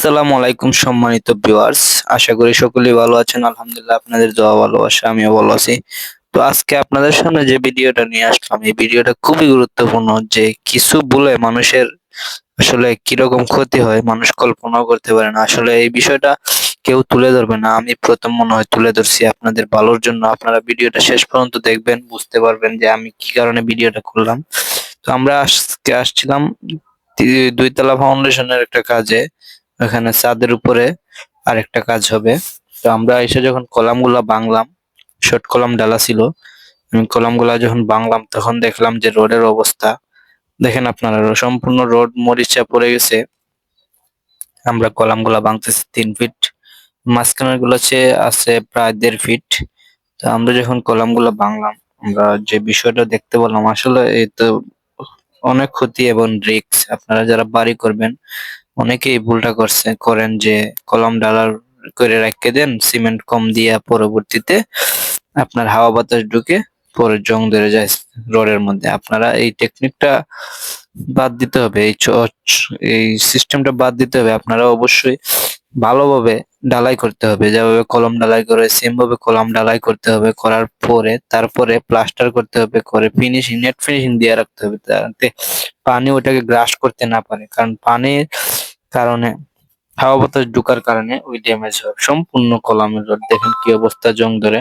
আসসালামু আলাইকুম সম্মানিত ভিউয়ার্স। আশা করি সকলেই ভালো আছেন। আলহামদুলিল্লাহ আপনাদের দোয়া, ভালোবাসা, আমিও ভালো আছি। তো আজকে আপনাদের সামনে যে ভিডিওটা নিয়ে আসলাম, এই ভিডিওটা খুবই গুরুত্বপূর্ণ যে কিছু বলে মানুষের আসলে কীরকম ক্ষতি হয়, মানুষ কল্পনাও করতে পারে না। আসলে এই বিষয়টা কেউ তুলে ধরবে না। আমি প্রথম মনে হয় তুলে ধরছি আপনাদের ভালোর জন্য। আপনারা ভিডিওটা শেষ পর্যন্ত দেখবেন, বুঝতে পারবেন যে আমি কি কারণে ভিডিওটা করলাম। তো আমরা আজকে আসছিলাম দুইতলা ফাউন্ডেশনের একটা কাজে। ওখানে ছাদের উপরে আরেকটা কাজ হবে। তো আমরা এসে যখন কলামগুলা বাংলাম শর্ট কলাম ডালা ছিল, আমি কলামগুলা যখন বাংলাম তখন দেখলাম যে রোডের অবস্থা। দেখেন আপনারা, সম্পূর্ণ রোড মরিচা পড়ে গেছে। আমরা কলামগুলা ভাঙতেছি তিন ফিট মাঝখানেরগুলো আছে প্রায় দেড় ফিট তো আমরা যখন কলামগুলো ভাঙলাম, আমরা যে বিষয়টা দেখতে পেলাম, আসলে এই তো অনেক ক্ষতি এবং রিক্স আপনারা যারা বাড়ি করবেন অনেকেই ভুলটা করছে, করেন যে কলম ডালার করে রেখে দেন, সিমেন্ট কম দিয়া পরবর্তীতে আপনার হাওয়া বাতাস ঢুকে পরে জং ধরে যায় রডের মধ্যে। আপনারা এই টেকনিকটা বাদ দিতে হবে, এই এই সিস্টেমটা বাদ দিতে হবে। আপনারা অবশ্যই ভালোভাবে ডালাই করতে হবে, যেভাবে কলম ডালাই করে সেম ভাবে কলম ডালাই করতে হবে, করার পরে তারপরে প্লাস্টার করতে হবে, করে ফিনিশিং নেট ফিনিশিং দিয়ে রাখতে হবে, যাতে পানি ওটাকে গ্রাস করতে না পারে। কারণ পানির কারণে, হাওয়া বাতাস ঢোকার কারণে ওই ড্যামেজ হয়। সম্পূর্ণ কলামের রড, দেখেন কি অবস্থা জং ধরে।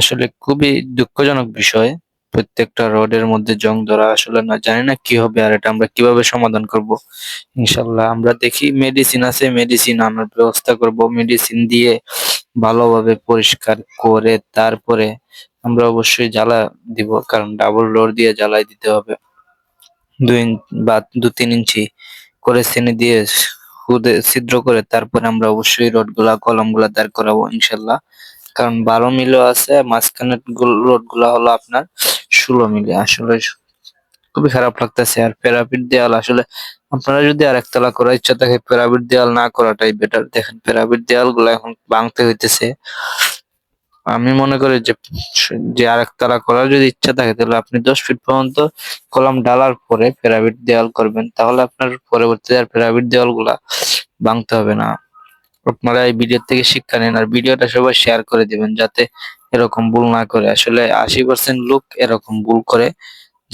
আসলে খুবই দুঃখজনক বিষয়, প্রত্যেকটা রডের মধ্যে জং ধরা। আসলে না, জানি না কি হবে আর এটা আমরা কীভাবে সমাধান করব। ইনশাল্লাহ আমরা দেখি মেডিসিন আছে মেডিসিন আনার ব্যবস্থা করব। মেডিসিন দিয়ে ভালোভাবে পরিষ্কার করে তারপরে আমরা অবশ্যই জ্বালা দিব, কারণ ডাবল ডোর দিয়ে জ্বালাই দিতে হবে। দুই বা দু তিন ইঞ্চি করে শ্রেণি দিয়ে খুদে ছিদ্র করে তারপরে আমরা অবশ্যই রডগুলা কলমগুলা দাঁড় করাবো ইনশাল্লাহ কারণ বারো মিলও আছে মাঝখানের রডগুলা হলো আপনার ষোলো মিলে। আসলে খুবই খারাপ লাগতেছে। আর প্যারাপিট দেয়াল আসলে আপনারা যদি আর একতলা করার ইচ্ছা থাকে প্যারাপিট দেয়াল না করাটাই বেটার দেখেন প্যারাপিট দেয়ালগুলা এখন ভাঙতে হইতেছে। আমি মনে করি যে যে আর একতলা করার যদি ইচ্ছা থাকে, তাহলে আপনি দশ ফিট পর্যন্ত কলাম ডালার পরে প্যারাপিট দেওয়াল করবেন, তাহলে আপনার পরবর্তীতে আর প্যারাপিট দেওয়ালগুলা ভাঙতে হবে না। আপনারা এই ভিডিও থেকে শিক্ষা নেন, আর ভিডিওটা সবাই শেয়ার করে দিবেন, যাতে এরকম ভুল না করে। আসলে আশি পার্সেন্ট লোক এরকম ভুল করে,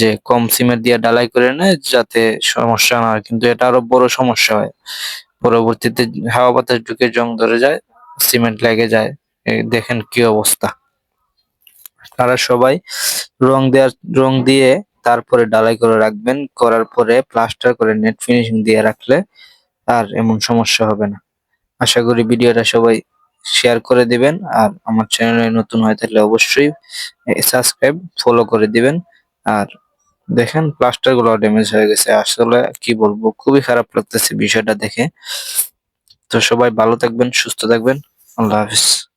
যে কম সিমেন্ট দিয়ে ডালাই করে নেয়, যাতে সমস্যা না হয়। কিন্তু এটা আরও বড় সমস্যা হয়। পরবর্তীতে হাওয়া বাতাস ঢুকে জং ধরে যায়, সিমেন্ট লেগে যায়। দেখেন কি অবস্থা। তারা সবাই রং দেওয়ার রং দিয়ে তারপরে ডালাই করে রাখবেন। করার পরে প্লাস্টার করে নেট ফিনিশিং দিয়ে রাখলে আর এমন সমস্যা হবে না। আশা করি ভিডিওটা সবাই শেয়ার করে দিবেন আর আমার চ্যানেলে নতুন হয়ে থাকলে অবশ্যই সাবস্ক্রাইব ফলো করে দিবেন। আর দেখেন প্লাস্টারগুলো ড্যামেজ হয়ে গেছে। আসলে কি বলব, খুবই খারাপ লাগতেছে বিষয়টা দেখে। তো সবাই ভালো থাকবেন, সুস্থ থাকবেন। আল্লাহ হাফিজ।